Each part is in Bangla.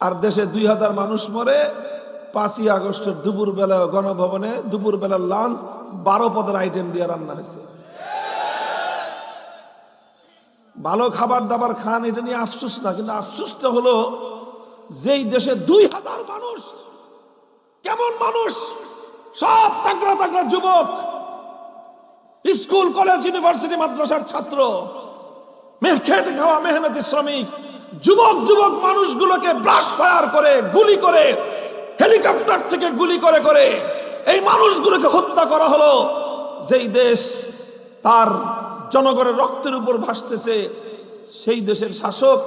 আর দেশে দুই হাজার মানুষ মরে, পাঁচই আগস্টের দুপুর বেলা গণভবনে দুপুর বেলার লাঞ্চ বারো পদের আইটেম দিয়ে রান্না হয়েছে। ভালো খাবার দাবার খান, এটা নিয়ে আফসোস না, কিন্তু আফসোসটা হলো যেই দেশে দুই হাজার মানুষ, কেমন মানুষ, সব তাগড়া তাগড়া যুবক, স্কুল, কলেজ, ইউনিভার্সিটি, মাদ্রাসার ছাত্র মেহ- খেটে খাওয়া মেহনতি শ্রমিক যুবক যুবক মানুষগুলোকে ব্রাশ ফায়ার করে, গুলি করে হেলিকপ্টার থেকে গুলি করে করে এই মানুষগুলোকে হত্যা করা হলো। যেই দেশ তার জনগণের রক্তের উপর ভাসতেছে, সেই দেশের শাসক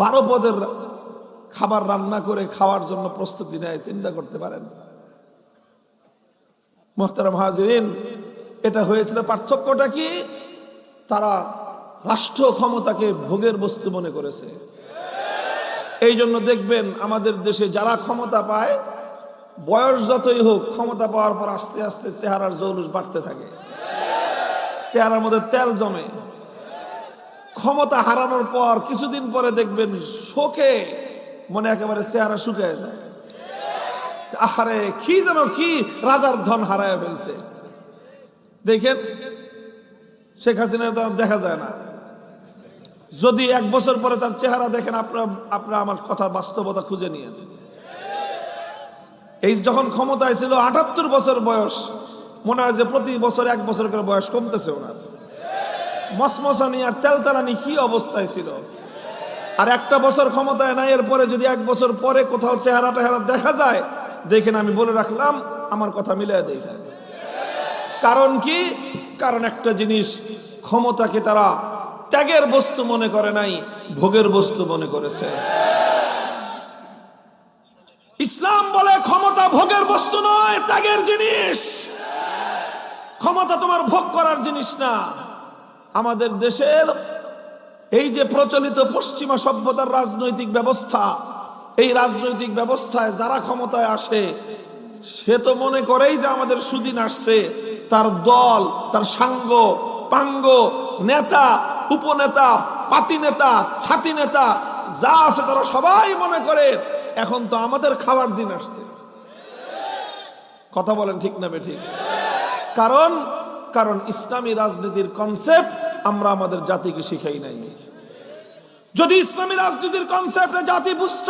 বারো পদের খাবার রান্না করে খাওয়ার জন্য প্রস্তুতি নেয়, চিন্তা করতে পারেন। মোহতারাম হাজরিন, এটা হয়েছিল পার্থক্যটা কি? তারা রাষ্ট্র ক্ষমতাকে ভোগের বস্তু মনে করেছে। এই জন্য দেখবেন আমাদের দেশে যারা ক্ষমতা পায়, বয়স যতই হোক, ক্ষমতা পাওয়ার পর আস্তে আস্তে চেহারার জৌলুস বাড়তে থাকে। চেহারার মধ্যে তেল জমে। ক্ষমতা হারানোর পর কিছুদিন পরে দেখবেন শোকে মনে একেবারে চেহারা শুকিয়ে যায়। আহারে, কি যেন কি রাজার ধন হারায় ফেলছে। দেখেন, শেখ হাসিনার দেখা যায় না। যদি এক বছর পরে তার চেহারা দেখেন, আপনার আপনার আমার কথা বাস্তবতা খুঁজে নিয়ে এই যখন ক্ষমতায় ছিল আটাত্তর বছর বয়স, মনে হয় যে প্রতি বছর এক বছর করে বয়স কমতেছে ওনার। মসমসানি আর তেলতালানি কি অবস্থায় ছিল? আর একটা বছর ক্ষমতায় নাই, এরপরে যদি এক বছর পরে কোথাও চেহারা টেহারা দেখা যায়, দেখেন আমি বলে রাখলাম, আমার কথা মিলিয়ে দেখেন কারণ কি? কারণ একটা জিনিস, ক্ষমতাকে তারা ত্যাগের বস্তু মনে করে নাই, ভোগের বস্তু মনে করেছে। ইসলাম বলে ক্ষমতা ভোগের বস্তু নয়, ত্যাগের জিনিস। ক্ষমতা তোমার ভোগ করার জিনিস না। আমাদের দেশের এই যে প্রচলিত পশ্চিমা সভ্যতার রাজনৈতিক ব্যবস্থা, এই রাজনৈতিক ব্যবস্থায় যারা ক্ষমতায় আসে, সে তো মনে করেই যে আমাদের সুদিন আসছে। তার দল, তার সাঙ্গ, পাঙ্গ, নেতা উপনেতা পাতি নেতা ছাতি নেতা যা আছে তারা সবাই মনে করে, এখন তো আমাদের খাওয়ার দিন আসছে। কথা বলেন ঠিক না বেঠিক কারণ কারণ ইসলামী রাজনীতির কনসেপ্ট আমরা আমাদের জাতিকে শিখাই নাই। যদি ইসলামী রাজনীতির কনসেপ্টে জাতি বুঝত,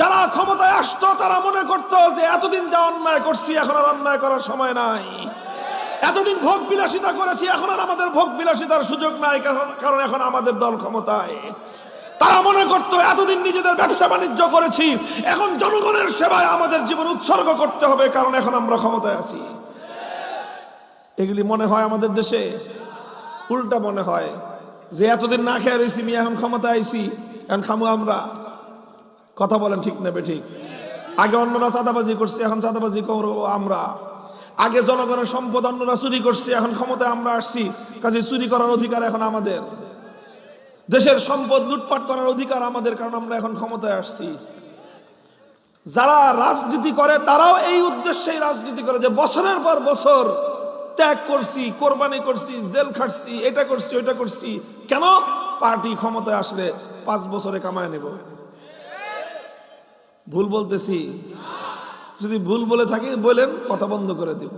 যারা ক্ষমতায় আসতো তারা মনে করতো যে, এতদিন যা অন্যায় করছি, এখন আর অন্যায় করার সময় নাই। এতদিন ভোগ বিলাসিতা করেছি, এখন আর আমাদের ভোগ বিলাসিতার সুযোগ নাই, কারণ এখন আমাদের দল ক্ষমতায়। তারা মনে করতো, এতদিন নিজেদের ব্যবসা বাণিজ্য করেছি, এখন জনগণের সেবায় আমাদের জীবন উৎসর্গ করতে হবে, কারণ এখন আমরা ক্ষমতায় আছি। এগুলি মনে হয় আমাদের দেশে? উল্টা মনে হয়, যে এতদিন না খেয়ে রয়েছি আমি এখন ক্ষমতায় আইছি, এখন খামু আমরা। কথা বলেন ঠিক নেবে ঠিক? আগে অন্যরা চাঁদাবাজি করছে, এখন চাঁদাবাজি করব আমরা। আগে জনগণের সম্পদ অন্যরা চুরি করছে, এখন ক্ষমতায় আমরা আসছি। কাজে চুরি করার অধিকার এখন আমাদের। দেশের সম্পদ লুটপাট করার অধিকার আমাদের, কারণ আমরা এখন ক্ষমতায় আসছি। যারা রাজনীতি করে, তারাও এই উদ্দেশ্যেই রাজনীতি করে যে বছরের পর বছর ত্যাগ করছি, কোরবানি করছি, জেল খাটছি, এটা করছি, ওইটা করছি। কেন? পার্টি ক্ষমতায় আসলে পাঁচ বছরে কামায় নেব। ভুল বলতেছি। যদি ভুল বলে থাকি, বলেন, কথা বন্ধ করে দিব।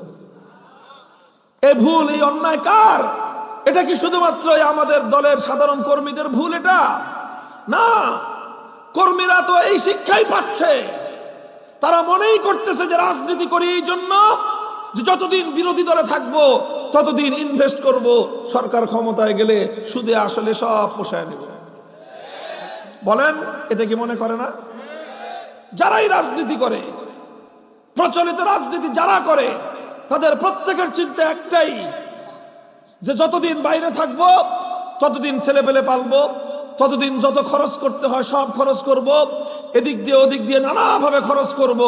এ ভুল, এই অন্যায় কার? এটা কি শুধুমাত্র আমাদের দলের সাধারণ কর্মীদের ভুল এটা? না, কর্মীরা তো এই শিক্ষাই পাচ্ছে। তারা মনেই করতেছে যে রাজনীতি করি এই জন্য যে যতদিন বিরোধী দলে থাকব, ততদিন ইনভেস্ট করব, সরকার ক্ষমতায় গেলে সুদে আসলে সব পোষায় নেব। বলেন, এটা কি মনে করে না? যারাই রাজনীতি করে প্রচলিত রাজনীতি যারা করে, তাদের প্রত্যেকের চিন্তা একটাই, যে যতদিন বাইরে থাকব, ততদিন ছেলে পেলে পালবো, ততদিন যত খরচ করতে হয় সব খরচ করব, এদিক দিয়ে ওদিক দিয়ে নানাভাবে খরচ করব।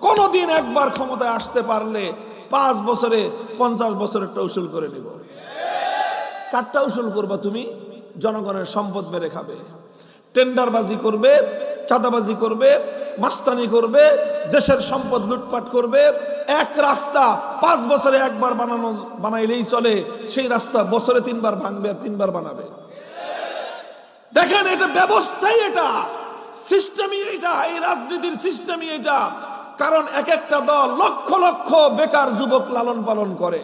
কোনোদিন একবার ক্ষমতায় আসতে পারলে পাঁচ বছরে, পঞ্চাশ বছরেরটা উসুল করে নিব। কারটা উসুল করবা তুমি? জনগণের সম্পদ মেরে খাবে। টেন্ডারবাজি করবে চাঁদাবাজি করবে, মাস্তানি করবে, দেশের সম্পদ লুটপাট করবে। এক রাস্তা পাঁচ বছরে একবার বানানো, বানাইলেই চলে, সেই রাস্তা বছরে তিনবার ভাঙবে আর তিনবার বানাবে। দেখেন, এটা ব্যবস্থাই এটা সিস্টেমই এটা, এই রাজনীতির সিস্টেমই এটা। কারণ এক একটা দল লক্ষ লক্ষ বেকার যুবক লালন পালন করে।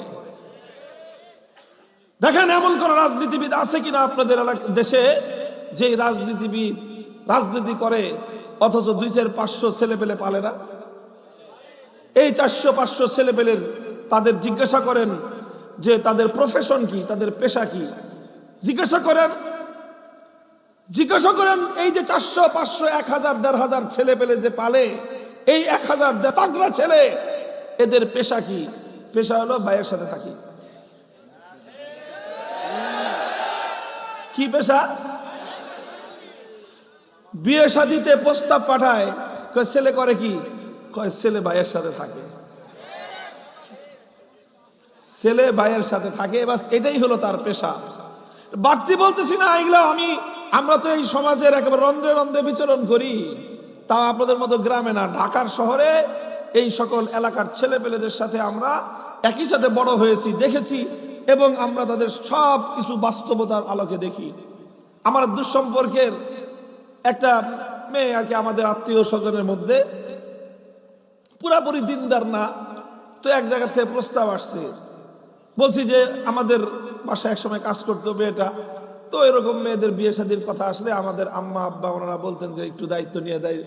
দেখেন, এমন কোন রাজনীতিবিদ আছে কিনা আপনাদের দেশে যে রাজনীতিবিদ রাজনীতি করে, অথচ দুই চার পাঁচশো ছেলে পেলে পালে না। এই চারশো পাঁচশো ছেলে পেলের তাদের জিজ্ঞাসা করেন যে তাদের প্রফেশন কি, তাদের পেশা কি? জিজ্ঞাসা করেন জিজ্ঞাসা করেন, এই যে চারশো পাঁচশো, এক হাজার, দেড় হাজার ছেলে পেলে যে পালে, এই এক হাজার তাগড়া ছেলে, এদের পেশা কি? পেশা হলো ভাইয়ের সাথে থাকি। কি পেশা? বিয়ে শাদিতে প্রস্তাব পাঠায় ছেলে করে কি? কয়, ছেলে ভাইয়ের সাথে থাকে। ছেলে ভাইয়ের সাথে থাকে, বাস এটাই হলো তার পেশা। বাড়তি বলতেছি না, এগুলো আমি, আমরা তো এই সমাজের একেবারে রন্ধ্রে রন্ধ্রে বিচরণ করি। তা আপনাদের মতো গ্রামে না, ঢাকার শহরে এই সকল এলাকার ছেলে পেলেদের সাথে আমরা একই সাথে বড় হয়েছি, দেখেছি এবং আমরা তাদের সব কিছু বাস্তবতার আলোকে দেখি। আমার দুঃসম্পর্কের একটা মেয়ে আর কি আমাদের আত্মীয় স্বজনের মধ্যে, পুরাপুরি দিনদার না, তো এক জায়গা থেকে প্রস্তাব আসছে। বলছি যে, আমাদের বাসায় এক সময় কাজ করতো মেয়েটা, তো এরকম মেয়েদের বিয়ে শাদির কথা আসলে আমাদের আম্মা, আব্বা, ওনারা বলতেন যে, একটু দায়িত্ব নিয়ে দেয়।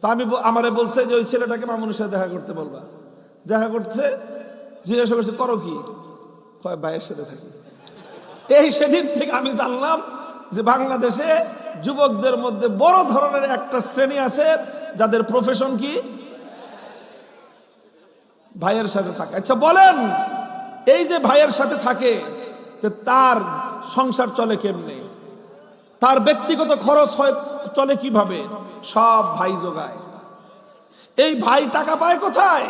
তা আমি আমারে বলছে যে, ওই ছেলেটাকে মামুনের সাথে দেখা করতে বলবা। দেখা করছে, জিজ্ঞাসা করছে, করো কি? কয়, ভাইয়ের সাথে থাকি। এই সেদিন থেকে আমি জানলাম যে বাংলাদেশে যুবকদের মধ্যে বড় ধরনের একটা শ্রেণি আছে, যাদের প্রফেশন কি? ভাইয়ের সাথে থাকে। আচ্ছা বলেন, এই যে ভাইয়ের সাথে থাকে তার সংসার চলে কেমনে? তার ব্যক্তিগত খরচ হয়, চলে কীভাবে? সব ভাই যোগায় এই ভাই টাকা পায় কোথায়?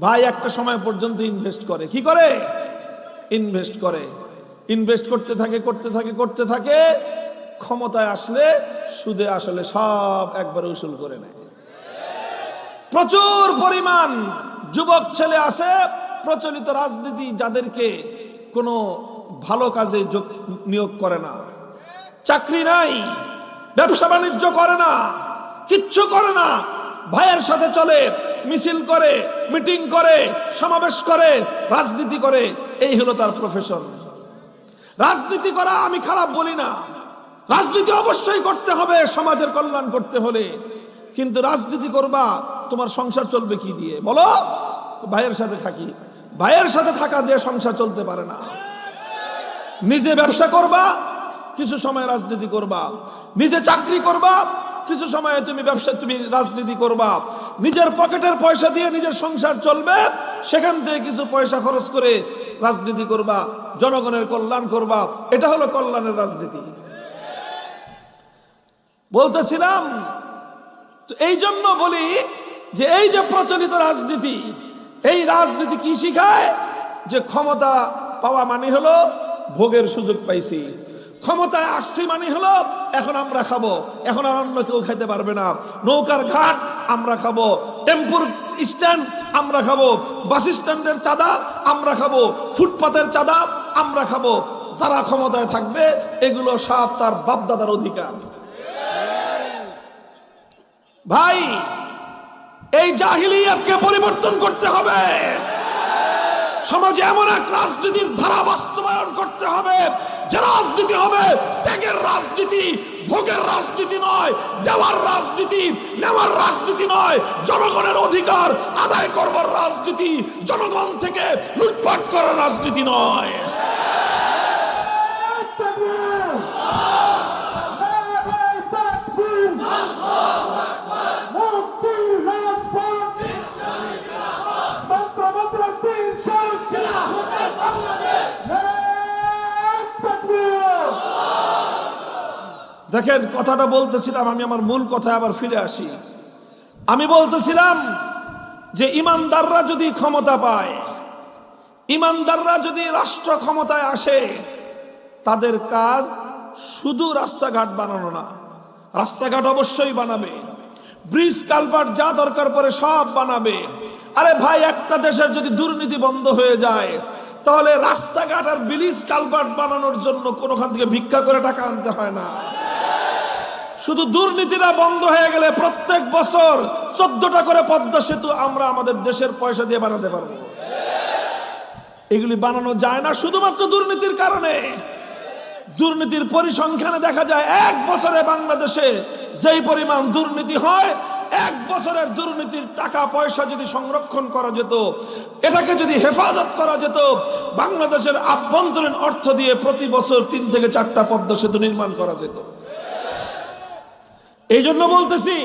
ভাই একটা সময় পর্যন্ত ইনভেস্ট করে। কি করে? ইনভেস্ট করে। ইনভেস্ট করতে থাকে করতে থাকে করতে থাকে, ক্ষমতায় আসলে সুদে আসলে সব একবারে উসুল করে নেয়। প্রচুর পরিমাণ যুবক ছেলে আছে, প্রচলিত রাজনীতি যাদেরকে কোনো ভালো কাজে যোগ- নিয়োগ করে না। চাকরি নাই, ব্যবসা বাণিজ্য করে না, কিচ্ছু করে না। ভাইয়ের সাথে চলে, মিছিল করে, মিটিং করে, সমাবেশ করে, রাজনীতি করে, এই হলো তার প্রফেশন রাজনীতি করা আমি খারাপ বলি না। রাজনীতি অবশ্যই করতে হবে, সমাজের কল্যাণ করতে হলে। কিন্তু রাজনীতি করবা, তোমার সংসার চলবে কি দিয়ে? বলো, ভাইয়ের সাথে থাকি। ভাইয়ের সাথে থাকা দিয়ে সংসার চলতে পারে না। নিজে ব্যবসা করবা, কিছু সময় রাজনীতি করবা। নিজে চাকরি করবা কিছু সময় তুমি ব্যবসা, তুমি রাজনীতি করবা। নিজের পকেটের পয়সা দিয়ে নিজের সংসার চলবে, সেখান থেকে কিছু পয়সা খরচ করে রাজনীতি করবা, জনগণের কল্যাণ করবা। এটা হলো কল্যাণের রাজনীতি। বলতেছিলাম, তো এই জন্য বলি যে এই যে প্রচলিত রাজনীতি, এই রাজনীতি কি শিখায়? যে ক্ষমতা পাওয়া মানে হলো ভোগের সুযোগ পাইছি। ক্ষমতায় আসছি মানে হলো, এখন আমরা খাব। এখন আর অন্য কেউ খেতে পারবে না। নৌকার ঘাট, আমরা খাব। টেম্পুর স্ট্যান্ড, আমরা খাব। বাস স্ট্যান্ডের চাঁদা, আমরা খাব। ফুটপাতের চাঁদা, আমরা খাব। যারা ক্ষমতায় থাকবে, এগুলো সব তার বাপদাদার অধিকার। ভাই, এই জাহিলিয়াতকে পরিবর্তন করতে হবে। সমাজে এমন এক রাজনীতির ধারা বাস্তবায়ন করতে হবে, যে রাজনীতি হবে ত্যাগের রাজনীতি, ভোগের রাজনীতি নয়, দেওয়ার রাজনীতি, নেওয়ার রাজনীতি নয়, জনগণের অধিকার আদায় করবার রাজনীতি, জনগণ থেকে লুটপাট করার রাজনীতি নয়। দেখেন, কথাটা বলতেছিলাম, আমি আমার মূল কথায় আবার ফিরে আসি। আমি বলতেছিলাম যে ইমানদাররা যদি ক্ষমতা পায়, ইমানদাররা যদি রাষ্ট্র ক্ষমতায় আসে, তাদের কাজ শুধু রাস্তাঘাট বানানো না, রাস্তাঘাট অবশ্যই বানাবে, ব্রিজ, কালভার্ট যা দরকার পড়ে সব বানাবে। আরে ভাই, একটা দেশের যদি দুর্নীতি বন্ধ হয়ে যায়, তাহলে রাস্তাঘাট আর ব্রিজ, কালভার্ট বানানোর জন্য কোনোখান থেকে ভিক্ষা করে টাকা আনতে হয় না। শুধু দুর্নীতিটা বন্ধ হয়ে গেলে প্রত্যেক বছর চোদ্দটা করে পদ্মা সেতু আমরা আমাদের দেশের পয়সা দিয়ে বানাতে পারব। এগুলি বানানো যায় না শুধুমাত্র দুর্নীতির কারণে। দুর্নীতির পরিসংখ্যানে দেখা যায় এক বছরে বাংলাদেশে যেই পরিমাণ দুর্নীতি হয়, এক বছরের দুর্নীতির টাকা পয়সা যদি সংরক্ষণ করা যেত, এটাকে যদি হেফাজত করা যেত, বাংলাদেশের আভ্যন্তরীণ অর্থ দিয়ে প্রতি বছর তিন থেকে চারটা পদ্মা সেতু নির্মাণ করা যেত। এই জন্য বলতেছি,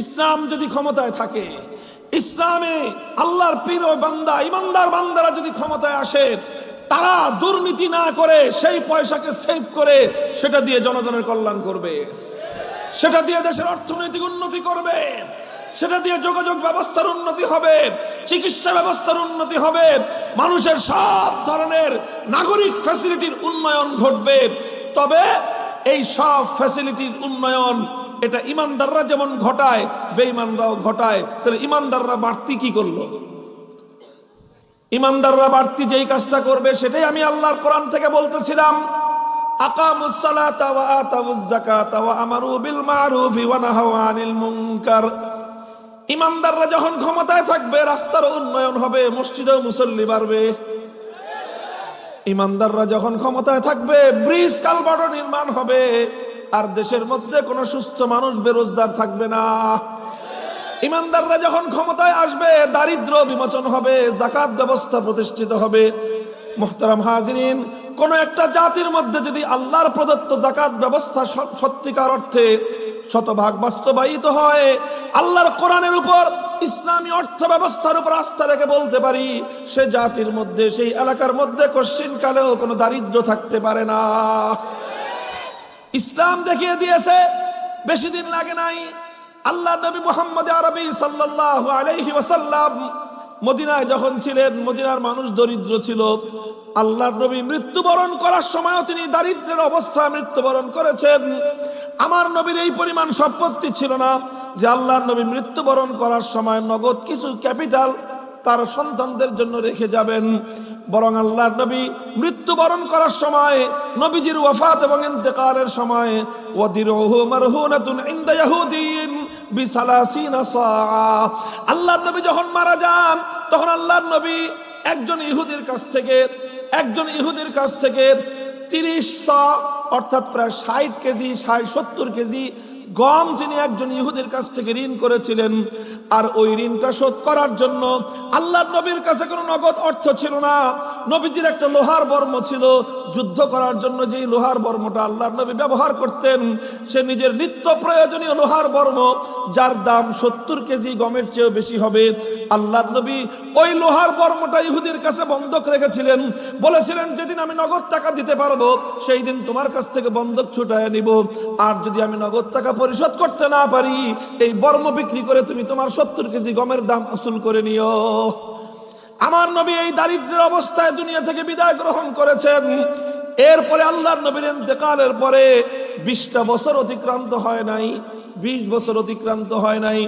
ইসলাম যদি ক্ষমতায় থাকে, ইসলামে আল্লাহর পীর ও বান্দা, ইমানদার বান্দারা যদি ক্ষমতায় আসে, তারা দুর্নীতি না করে, সেই পয়সাকে সেভ করে, সেটা দিয়ে জনগণের কল্যাণ করবে। সেটা দিয়ে দেশের অর্থনৈতিক উন্নতি করবে। সেটা দিয়ে যোগাযোগ ব্যবস্থার উন্নতি হবে, চিকিৎসা ব্যবস্থার উন্নতি হবে, মানুষের সব ধরনের নাগরিক ফ্যাসিলিটির উন্নয়ন ঘটবে। তবে এই সব ফ্যাসিলিটির উন্নয়ন এটা ইমানদাররা যেমন ঘটায়, বেঈমানরাও ঘটায়। তাহলে ইমানদাররা বাড়তি কি করল? ইমানদাররা বাড়তি যেই কাজটা করবে, সেটাই আমি আল্লাহর কোরআন থেকে বলতেছিলাম। ইমানদাররা যখন ক্ষমতায় থাকবে, রাস্তার উন্নয়ন হবে, মসজিদেও মুসল্লি বাড়বে। ইমানদাররা যখন ক্ষমতায় থাকবে, ব্রিজ কালভার্ট নির্মাণ হবে। আর দেশের মধ্যে কোনো সুস্থ মানুষ বেরোজগার থাকবে না। ইমানদাররা যখন ক্ষমতায় আসবে, দারিদ্র বিমোচন হবে জাকাত ব্যবস্থা প্রতিষ্ঠিত হবে। মোহতারাম হাজিরিন, কোন একটা জাতির মধ্যে যদি আল্লাহর প্রদত্ত জাকাত ব্যবস্থা সত্যিকার অর্থে শতভাগ বাস্তবায়িত হয়, আল্লাহর কোরআনের উপর ইসলামী অর্থ ব্যবস্থার উপর আস্থা রেখে বলতে পারি, সে জাতির মধ্যে, সেই এলাকার মধ্যে কশ্চিন কালেও কোনো দারিদ্র থাকতে পারে না। ইসলাম দেখিয়ে দিয়েছে, বেশি দিন লাগে নাই। আল্লাহ নবী মুহাম্মদ আরবি সাল্লাল্লাহু আলাইহি ওয়াসাল্লাম মদিনায় যখন ছিলেন, মদিনার মানুষ দরিদ্র ছিল। আল্লাহ নবী মৃত্যুবরণ করার সময়ও তিনি দারিদ্রের অবস্থায় মৃত্যুবরণ করেছেন। আমার নবীর এই পরিমাণ সম্পত্তি ছিল না যে আল্লাহ নবী মৃত্যুবরণ করার সময় নগদ কিছু ক্যাপিটাল তার সন্তানদের জন্য রেখে যাবেন। বরং আল্লাহর নবী মৃত্যুবরণ করার সময়, নবীজির ওয়াফাত এবং ইন্তেকালের সময়, ওয়াদিরুহু মারহুনাতুন ইনদা ইয়াহুদিন বিসালাসিনা সাআ। আল্লাহর নবী যখন মারা যান, তখন আল্লাহর নবী একজন ইহুদির কাছ থেকে, একজন ইহুদির কাছ থেকে তিরিশ সা অর্থাৎ প্রায় ষাট কেজি, ষাট সত্তর কেজি গম তিনি একজন ইহুদের কাছ থেকে ঋণ করেছিলেন, আর ওই ঋণটা শোধ করার জন্য আল্লাহ নবীর কাছে কোনো নগদ অর্থ ছিল না। নবীজির একটা লোহার বর্ম ছিল। যুদ্ধ করার জন্য যেই লোহার বর্মটা আল্লাহর নবী ব্যবহার করতেন, সে নিজের নিত্য প্রয়োজনীয় লোহার বর্ম, যার দাম সত্তর কেজি গমের চেয়েও বেশি হবে। আল্লাহর নবী ওই লোহার বর্মটা ইহুদির কাছে বন্ধক রেখেছিলেন। বলেছিলেন, যেদিন আমি নগদ টাকা দিতে পারব, সেই দিন তোমার কাছ থেকে বন্ধক ছুটায় নিব। আর যদি আমি নগদ টাকা পরিশোধ করতে না পারি, এই বর্ম বিক্রি করে তুমি তোমার সত্তর কেজি গমের দাম আসুল করে নিও। আমার নবী এই দারিদ্রের অবস্থায় দুনিয়া থেকে বিদায় গ্রহণ করেছেন। এরপরে আল্লাহর নবীর ইন্তেকালের পরে বিশটা বছর অতিক্রান্ত হয় নাই, বিশ বছর অতিক্রান্ত হয় নাই।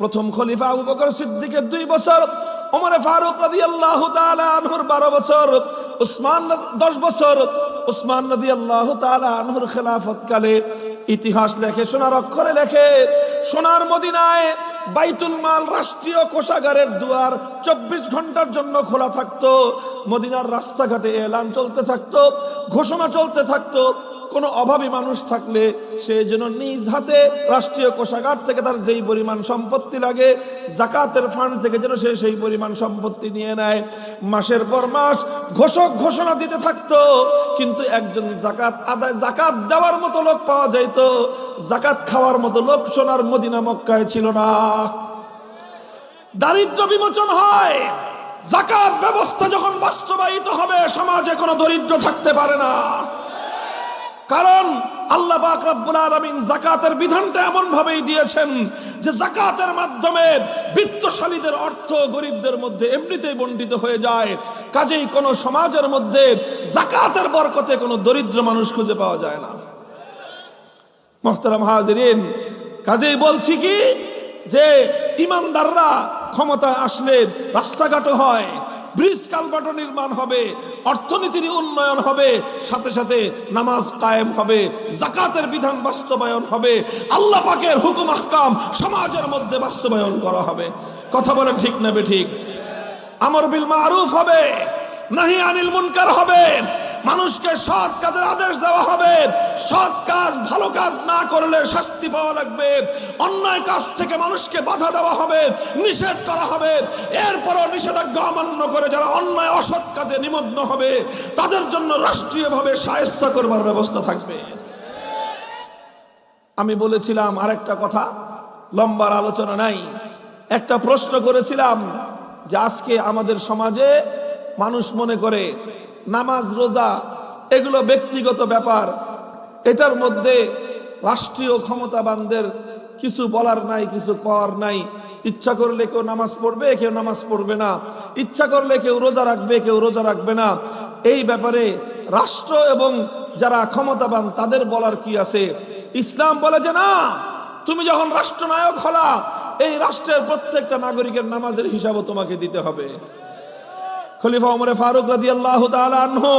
প্রথম খলিফা আবু বকর সিদ্দিকের দুই বছর ওমরে ফারুক রাদিয়াল্লাহু তাআলা আনহুর বারো বছর, উসমান দশ বছর, উসমান রাদিয়াল্লাহু তাআলা আনহুর খেলাফতকালে ইতিহাস লেখে, সোনার অক্ষরে লেখে, সোনার মদিনায় বাইতুল মাল রাষ্ট্রীয় কোষাগারের দুয়ার চব্বিশ ঘণ্টার জন্য খোলা থাকতো, মদিনার রাস্তাঘাটে এলান চলতে থাকতো, ঘোষণা চলতে থাকতো কোনো অভাবী মানুষ থাকলে সে যেন নিজ হাতে রাষ্ট্রীয় কোষাগার থেকে তার যেই পরিমাণ সম্পত্তি লাগে, জাকাতের ফান্ড থেকে যেন সে সেই পরিমাণ সম্পত্তি নিয়ে নেয়। মাসের পর মাস ঘোষক ঘোষণা দিতে থাকতো, কিন্তু একজন জাকাত আদায়, জাকাত দেওয়ার মতো লোক পাওয়া যাইত। জাকাত খাওয়ার মতো লোক সোনার মদিনা মক্কায় ছিল না। দারিদ্র বিমোচন হয়। জাকাত ব্যবস্থা যখন বাস্তবায়িত হবে, সমাজে কোনো দরিদ্র থাকতে পারে না। কারণ আল্লাহ পাক রব্বুল আলামিন জাকাতের বিধানটা এমন ভাবেই দিয়েছেন যে জাকাতের মাধ্যমে বিত্তশালীদের অর্থ গরিবদের মধ্যে এমনিতেই বন্টিত হয়ে যায়। কাজেই কোনো সমাজের মধ্যে জাকাতের বরকতে কোনো দরিদ্র মানুষ খুঁজে পাওয়া যায় না। মোহতারাম হাজরিন, কাজেই বলছি কি যে ইমানদাররা ক্ষমতায় আসলে রাস্তাঘাটও হয় ব্রিজ কালভার্ট নির্মাণ হবে, অর্থনীতির উন্নয়ন হবে, সাথে সাথে নামাজ কায়েম হবে, জাকাতের বিধান বাস্তবায়ন হবে, আল্লাহ পাকের হুকুম আহকাম সমাজের মধ্যে বাস্তবায়ন করা হবে। কথা বলে ঠিক নেবে ঠিক? আমর বিল মারুফ হবে, নাহি আনিল মুনকার হবে মানুষকে সৎ কাজের আদেশ দেওয়া হবে। সৎ কাজ ভালো কাজ না করলে শাস্তি পাওয়া লাগবে। অন্যায় কাজ থেকে মানুষকে বাধা দেওয়া হবে, নিষেধ করা হবে। এরপরও নিষেধাজ্ঞা অমান্য করে যারা অন্যায়, অসৎ কাজে নিমগ্ন হবে, তাদের জন্য রাষ্ট্রীয়ভাবে সায়স্ত করবার ব্যবস্থা থাকবে। আমি বলেছিলাম আরেকটা কথা, লম্বার আলোচনা নাই। একটা প্রশ্ন করেছিলাম যে আজকে আমাদের সমাজে মানুষ মনে করে নামাজ, রোজা, এগুলো ব্যক্তিগত ব্যাপার। এটার মধ্যে রাষ্ট্রীয় ক্ষমতাবানদের কিছু বলার নাই, কিছু কর নাই। ইচ্ছা করলে কেউ নামাজ পড়বে, কেউ নামাজ পড়বে না। ইচ্ছা করলে কেউ রোজা রাখবে, কেউ রোজা রাখবে না। এই ব্যাপারে রাষ্ট্র এবং যারা ক্ষমতাবান, তাদের বলার কি আছে? ইসলাম বলে যে, না, তুমি যখন রাষ্ট্রনায়ক হলা, এই রাষ্ট্রের প্রত্যেকটা নাগরিকের নামাজের হিসাবও তোমাকে দিতে হবে। খলিফা ওমরে ফারুক রাজি আল্লাহ আনহু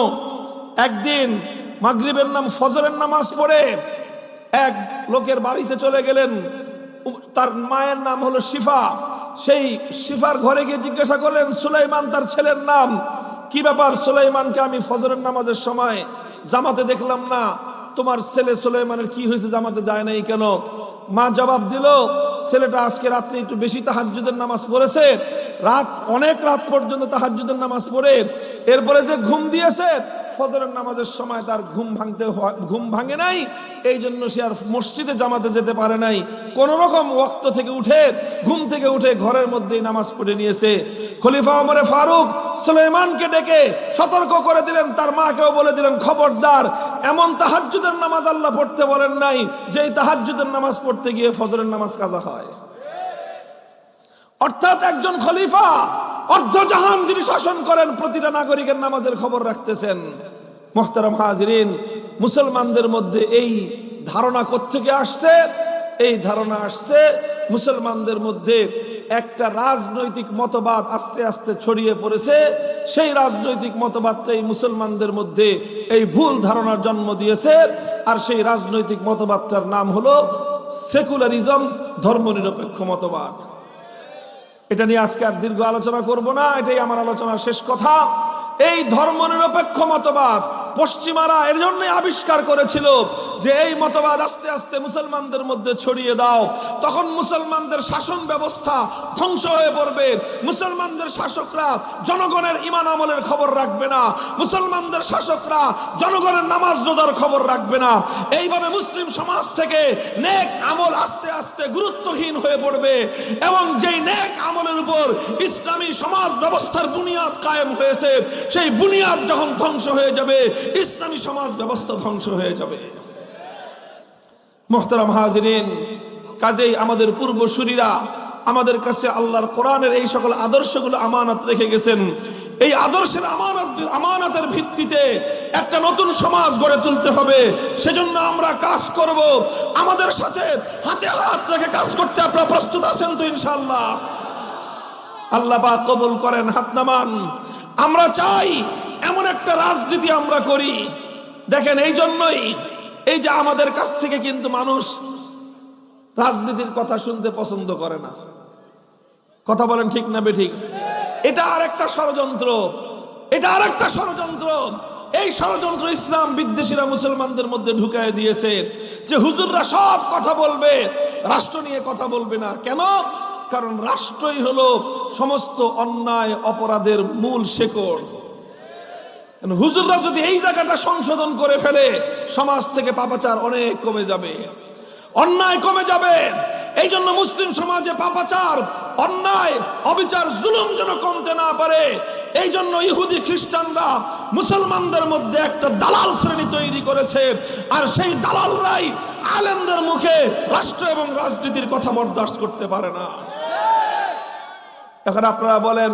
একদিন মাগরিবের নাম, ফজরের নামাজ পড়ে এক লোকের বাড়িতে চলে গেলেন। তার মায়ের নাম হলো শিফা। সেই শিফার ঘরে গিয়ে জিজ্ঞাসা করলেন, সুলাইমান, তার ছেলের নাম? কি ব্যাপার সুলাইমানকে আমি ফজরের নামাজের সময় জামাতে দেখলাম না। তোমার ছেলে সুলাইমানের কি হয়েছে জামাতে যায় নাই কেন? মা জবাব দিল, ছেলেটা আজকে রাত্রে একটু বেশি তাহাজ্জুদের নামাজ পড়েছে। রাত, অনেক রাত পর্যন্ত তাহাজ্জুদের নামাজ পড়ে। এরপরে যে ঘুম দিয়েছে, ফজরের নামাজের সময় তার ঘুম ভাঙতে ঘুম ভাঙে নাই। এই জন্য সে আর মসজিদে জামাতে যেতে পারে নাই। কোন রকম ওক্ত থেকে উঠে, ঘুম থেকে উঠে ঘরের মধ্যেই নামাজ পড়ে নিয়েছে। খলিফা ওমরে ফারুক সুলাইমানকে ডেকে সতর্ক করে দিলেন, তার মাকেও বলে দিলেন, খবরদার, এমন তাহাজ্জুদের নামাজ আল্লাহ পড়তে বলেন নাই, যেই তাহাজ্জুদের নামাজ পড়তে গিয়ে ফজরের নামাজ কাজা হয়। অর্থাৎ একজন খলিফা অর্ধজাহান যিনি শাসন করেন, প্রতিটা নাগরিকের নামাজের খবর রাখতেছেন। মোহতারাম হাজরিন, মুসলমানদের মধ্যে এই ধারণা কোত্থেকে আসছে? এই ধারণা আসছে মুসলমানদের মধ্যে একটা রাজনৈতিক মতবাদ আস্তে আস্তে ছড়িয়ে পড়েছে। সেই রাজনৈতিক মতবাদটাই মুসলমানদের মধ্যে এই ভুল ধারণার জন্ম দিয়েছে। আর সেই রাজনৈতিক মতবাদটার নাম হলো সেকুলারিজম, ধর্মনিরপেক্ষ মতবাদ। এটা নিয়ে আজকে আর দীর্ঘ আলোচনা করব না এটাই আমার আলোচনার শেষ কথা। এই ধর্মনিরপেক্ষ মতবাদ পশ্চিমারা এর জন্যই আবিষ্কার করেছিল যে এই মতবাদ আস্তে আস্তে মুসলমানদের মধ্যে ছড়িয়ে দাও। তখন মুসলমানদের শাসন ব্যবস্থা ধ্বংস হয়ে পড়বে। মুসলমানদের শাসকরা জনগণের ইমান আমলের খবর রাখবে না। মুসলমানদের শাসকরা জনগণের নামাজ রোজার খবর রাখবে না। এইভাবে মুসলিম সমাজ থেকে নেক আমল আস্তে আস্তে গুরুত্বহীন হয়ে পড়বে এবং যেই নেক আমলের উপর ইসলামী সমাজ ব্যবস্থার বুনিয়াদ কায়েম হয়েছে সেই বুনিয়াদ যখন ধ্বংস হয়ে যাবে, ইসলামী সমাজ ব্যবস্থা ধ্বংস হয়ে যাবে। মোহতারাম হাজিরিন, কাজেই আমাদের পূর্বসূরীরা আমাদের কাছে আল্লাহর কোরআনের এই সকল আদর্শগুলো আমানত রেখে গেছেন। এই আদর্শের আমানত, আমানতের ভিত্তিতে একটা নতুন সমাজ গড়ে তুলতে হবে। সেজন্য আমরা কাজ করব। আমাদের সাথে হাতে হাত রেখে কাজ করতে আপনারা প্রস্তুত আছেন তো ইনশাল্লাহ আল্লাহ বা কবুল করেন, হাত নামান। আমরা চাই এমন একটা রাজনীতি আমরা করি। দেখেন এই জন্যই এই যে আমাদের কাছ থেকে কিন্তু মানুষ রাজনীতির কথা শুনতে পছন্দ করে না। কথা বলেন ঠিক না বেঠিক? এটা আর একটা ষড়যন্ত্র, এটা আরেকটা ষড়যন্ত্র। এই ষড়যন্ত্র ইসলাম বিদ্বেষীরা মুসলমানদের মধ্যে ঢুকায় দিয়েছে যে হুজুররা সব কথা বলবে, রাষ্ট্র নিয়ে কথা বলবে না। কেন? কারণ রাষ্ট্রই হলো সমস্ত অন্যায় অপরাধের মূল শেকড়। হুজুররা যদি এই জায়গাটা সংশোধন করে ফেলে, সমাজ থেকে পাপাচার অনেক কমে যাবে। অন্যায় কমে যাবে। এই জন্য মুসলিম সমাজে পাপাচার, অন্যায়, অবিচার, জুলুম যেন কমতে না পারে। এই জন্য ইহুদি খ্রিস্টানরা মুসলমানদের মধ্যে একটা দালাল শ্রেণি তৈরি করেছে। আর সেই দালালরাই আলেমদের মুখে রাষ্ট্র এবং রাজনীতির কথা বরদাস্ত করতে পারে না। এখন আপনারা বলেন,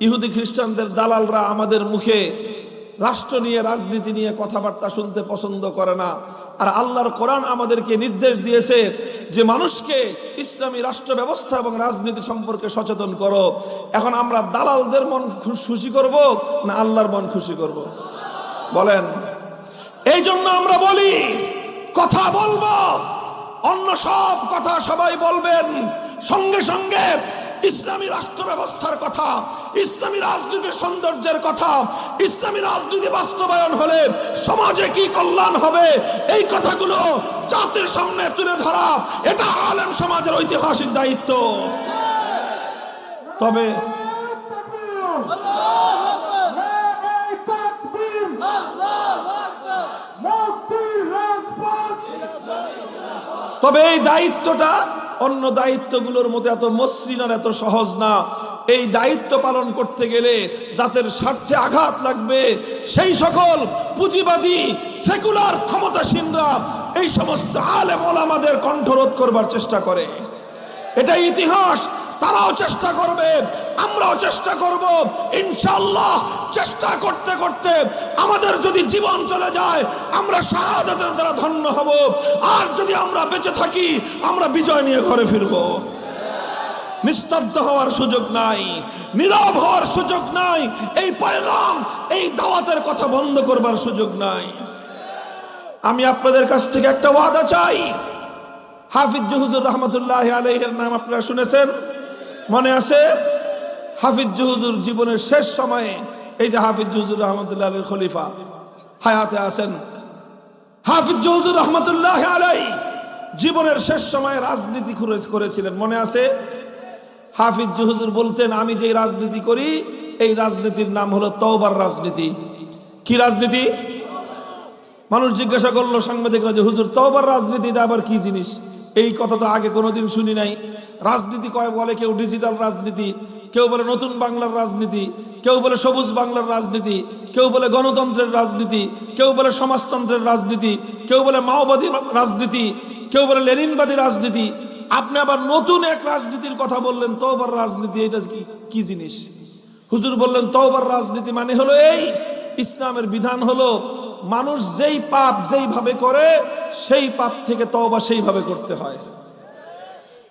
ইহুদি খ্রিস্টানদের দালালরা আমাদের মুখে রাষ্ট্র নিয়ে, রাজনীতি নিয়ে কথাবার্তা শুনতে পছন্দ করে না। আর আল্লাহর কোরআন আমাদেরকে নির্দেশ দিয়েছে যে মানুষকে ইসলামী রাষ্ট্র ব্যবস্থা এবং রাজনীতি সম্পর্কে সচেতন করো। এখন আমরা দালালদের মন খুশি করব না আল্লাহর মন খুশি করব? বলেন। এই জন্য আমরা বলি, কথা বলব, অন্য সব কথা সবাই বলবেন, সঙ্গে সঙ্গে ইসলামী রাষ্ট্র ব্যবস্থার কথা, ইসলামী রাজনীতির সৌন্দর্যের কথা, ইসলামী রাজনীতি বাস্তবায়ন হলে সমাজে কি কল্যাণ হবে? এই কথাগুলো জাতির সামনে তুলে ধরা, এটা আলেম সমাজের ঐতিহাসিক দায়িত্ব। তবে তবে এই দায়িত্বটা অন্য দায়িত্বগুলোর মতো এত মসৃণ আর এত সহজ না। এই দায়িত্ব পালন করতে গেলে জাতের স্বার্থে আঘাত লাগবে। সেই সকল পুঁজিবাদী, সেকুলার, ক্ষমতাসীনরা এই সমস্ত আলেম ওলামাদের কণ্ঠরোধ করবার চেষ্টা করে। এটা ইতিহাস। তারাও চেষ্টা করবে, আমরাও চেষ্টা করব। ইনশাল্লাহ চেষ্টা করতে করতে আমাদের যদি জীবন চলে যায়, আমরা শাহাদাতের দ্বারা ধন্য হব। আর যদি আমরা বেঁচে থাকি, আমরা বিজয় নিয়ে ঘরে ফিরব। নিস্তব্ধ হওয়ার সুযোগ নাই, নীরব হওয়ার সুযোগ নাই, এই পয়গাম, এই দাওয়াতের কথা বন্ধ করবার সুযোগ নাই। আমি আপনাদের কাছ থেকে একটা ওয়াদা চাই। হাফিজ জহুজুর রহমতুল্লাহ আলহের নাম আপনারা শুনেছেন? মনে আছে? হাফিজ জহুজুর জীবনের শেষ সময়ে, এই যে হাফিজ জহুজুর রহমতুল্লাহ আলীর খলিফা, হায়াতে আছেন। হাফিজ জহুজুর রহমতুল্লাহ আলাই জীবনের শেষ সময়ে রাজনীতি করে- করেছিলেন। মনে আছে? হাফিজ জুহুজুর বলতেন, আমি যে রাজনীতি করি, এই রাজনীতির নাম হলো তওবার রাজনীতি। কি রাজনীতি? মানুষ জিজ্ঞাসা করল সাংবাদিকরা যে, হুজুর, তওবার রাজনীতিটা আবার কি জিনিস? এই কথা তো আগে কোনোদিন শুনি নাই। রাজনীতি কয় বলে? কেউ ডিজিটাল রাজনীতি, কেউ বলে নতুন বাংলার রাজনীতি, কেউ বলে সবুজ বাংলার রাজনীতি, কেউ বলে গণতন্ত্রের রাজনীতি, কেউ বলে সমাজতন্ত্রের রাজনীতি, কেউ বলে মাওবাদী রাজনীতি, কেউ বলে লেনিনবাদী রাজনীতি। আপনি আবার নতুন এক রাজনীতির কথা বললেন, তওবার রাজনীতি, এটা কি কি জিনিস? হুজুর বললেন, তওবার রাজনীতি মানে হলো এই, ইসলামের বিধান হলো মানুষ যেই পাপ যেইভাবে করে, সেই পাপ থেকে তওবা সেইভাবে করতে হয়।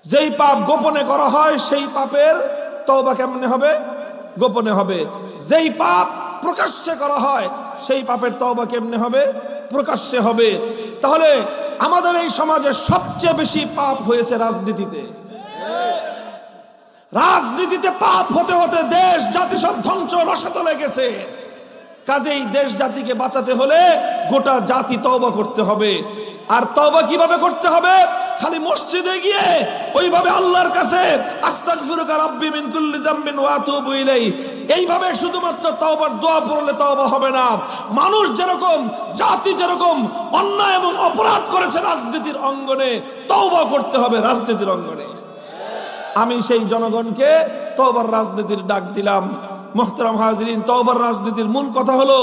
যেই পাপ গোপনে করা হয়, সেই পাপের তওবা কেমনে হবে? গোপনে হবে। যেই পাপ প্রকাশ্যে করা হয়, সেই পাপের তওবা কেমনে হবে? প্রকাশ্যে হবে। তাহলে আমাদের এই সমাজে সবচেয়ে বেশি পাপ হয়েছে রাজনীতিতে। রাজনীতিতে পাপ হতে হতে দেশ জাতি সব ধ্বংস রসাতলে গেছে কাজেই দেশ জাতিকে বাঁচাতে হলে গোটা জাতি তওবা করতে হবে। আর তওবা কীভাবে করতে হবে? খালি মসজিদে গিয়ে ওইভাবে আল্লাহর কাছে, আস্তাগফিরুকা রাব্বি মিন কুল্লি যামবিন ওয়া আতুবু এইভাবে শুধুমাত্র তওবার, দোয়া পড়লে তওবা হবে না। মানুষ যেরকম, জাতি যেরকম অন্যায় এবং অপরাধ করেছে রাজনীতির অঙ্গনে, তওবা করতে হবে রাজনীতির অঙ্গনে। আমি সেই জনগণকে তওবার রাজনীতির ডাক দিলাম। মোহতারাম হাজরিন তওবার রাজনীতির মূল কথা হলো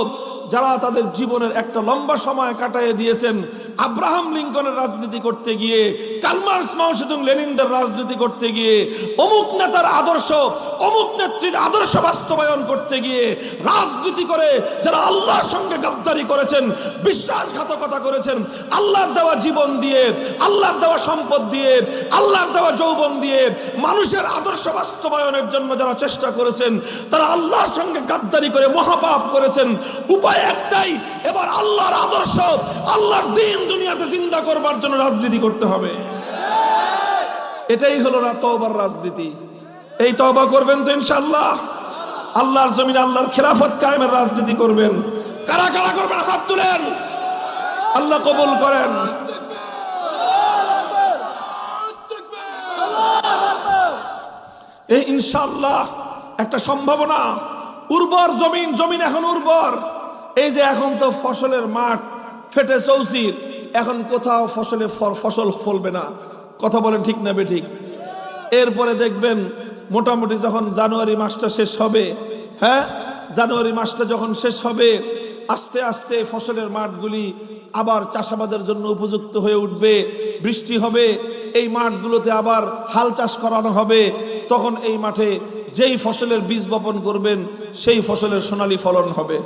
যারা তাদের জীবনের একটা লম্বা সময় কাটায় দিয়েছেন, আব্রাহাম লিঙ্কনের রাজনীতি করতে গিয়ে, কালমার্স মাউসেদুং লেনিনদের রাজনীতি করতে গিয়ে, অমুক নেতার আদর্শ, অমুক নেত্রীর আদর্শ বাস্তবায়ন করতে গিয়ে রাজনীতি করে যারা আল্লাহর সঙ্গে গাদ্দারি করেছেন, বিশ্বাসঘাতকতা করেছেন, আল্লাহর দেওয়া জীবন দিয়ে, আল্লাহর দেওয়া সম্পদ দিয়ে, আল্লাহর দেওয়া যৌবন দিয়ে মানুষের আদর্শ বাস্তবায়নের জন্য যারা চেষ্টা করেছেন, তারা আল্লাহর সঙ্গে গাদ্দারি করে মহাপাপ করেছেন, উপায় একটাই, এবার আল্লাহর আদর্শ, আল্লাহর দিন দুনিয়াতে চিন্তা করবার জন্য রাজনীতি করতে হবে। এটাই হলো না তওবার রাজনীতি। এই তওবা করবেন তো ইনশাআল্লাহ। আল্লাহর জমিন আল্লাহর খেলাফত কায়েমের রাজনীতি করবেন। কারা কারা করবেন? হাত তুলেন। আল্লাহ কবুল করেন। এই ইনশাআল্লাহ একটা সম্ভাবনা। উর্বর জমিন জমিন এখন উর্বর। এই যে এখন তো ফসলের মাঠ ফেটে চৌচির, এখন কোথাও ফসলে ফসল ফলবে না। কথা বলেন ঠিক না বে ঠিক? এরপরে দেখবেন মোটামুটি যখন জানুয়ারি মাসটা শেষ হবে হ্যাঁ? জানুয়ারি মাসটা যখন শেষ হবে, আস্তে আস্তে ফসলের মাঠগুলি আবার চাষাবাদের জন্য উপযুক্ত হয়ে উঠবে। বৃষ্টি হবে, এই মাঠগুলোতে আবার হাল চাষ করানো হবে। তখন এই মাঠে যেই ফসলের বীজ বপন করবেন, সেই ফসলের সোনালি ফলন হবে।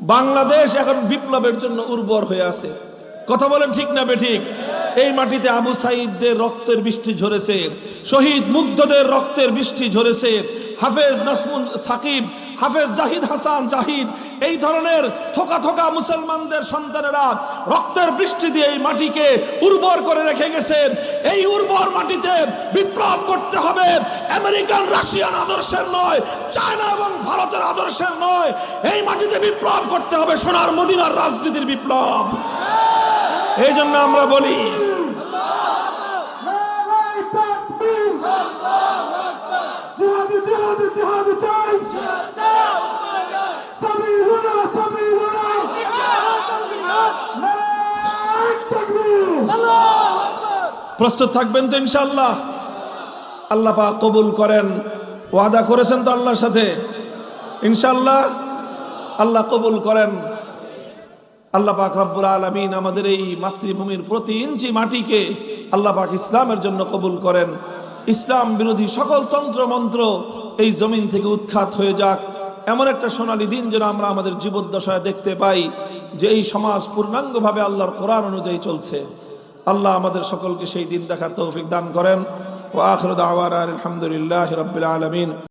বাংলাদেশ এখন বিপ্লবের জন্য উর্বর হয়ে আছে। কথা বলেন ঠিক না বেঠিক এই মাটিতে আবু সাইদদের রক্তের বৃষ্টি ঝরেছে, শহীদ মুগ্ধদের রক্তের বৃষ্টি ঝরেছে, হাফেজ নাসমুল সাকিব, হাফেজ জাহিদ হাসান জাহিদ, এই ধরনের থোকা থোকা মুসলমানদের সন্তানেরা রক্তের বৃষ্টি দিয়ে এই মাটিকে উর্বর করে রেখে গেছে। এই উর্বর মাটিতে বিপ্লব করতে হবে, আমেরিকান রাশিয়ান আদর্শের নয়, চায়না এবং ভারতের আদর্শের নয়। এই মাটিতে বিপ্লব করতে হবে, সোনার মদিনার রাজনীতির বিপ্লব। এই জন্য আমরা বলি প্রস্তুত থাকবেন তো ইনশাল্লাহ আল্লাহ পাক কবুল করেন। ওয়াদা করেছেন তো আল্লাহর সাথে। ইনশাল্লাহ আল্লাহ কবুল করেন। আল্লাহ পাক রব্বুল আলমিন আমাদের এই মাতৃভূমির প্রতি ইঞ্চি মাটিকে আল্লাহ পাক ইসলামের জন্য কবুল করেন। ইসলাম বিরোধী সকল তন্ত্র মন্ত্র এই জমিন থেকে উৎখাত হয়ে যাক। এমন একটা সোনালী দিন যেন আমরা আমাদের জীবদ্দশায় দেখতে পাই, যে এই সমাজ পূর্ণাঙ্গভাবে আল্লাহর কোরআন অনুযায়ী চলছে। আল্লাহ আমাদের সকলকে সেই দিন দেখার তৌফিক দান করেন। ও আখর দাওয়ার আলহামদুলিল্লাহ রবিল আলমিন।